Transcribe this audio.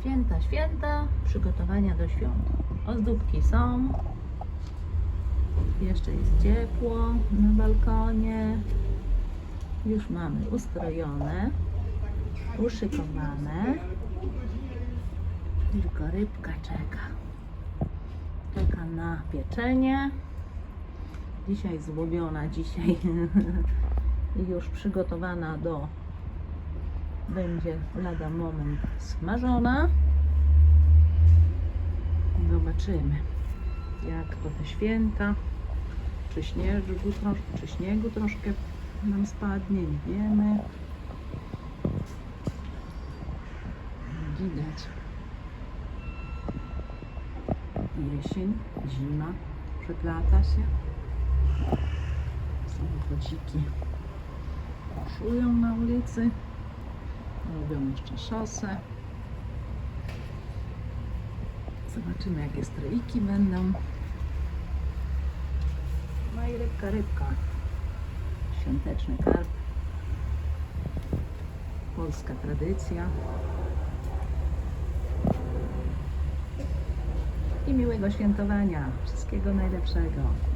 Święta, święta, przygotowania do świąt. Ozdóbki są. Jeszcze jest ciepło na balkonie. Już mamy ustrojone, uszykowane. Tylko rybka czeka. Czeka na pieczenie. Dzisiaj złowiona, dzisiaj już przygotowana do będzie lada moment smażona. Zobaczymy, jak to te święta. Czy śniegu, czy śniegu troszkę nam spadnie, nie wiemy. Widać. Jesień, zima przeplata się. Samochodziki szują na ulicy. Robią jeszcze szosę. Zobaczymy jakie stroiki będą. No i rybka, rybka. Świąteczny karp. Polska tradycja. I miłego świętowania. Wszystkiego najlepszego.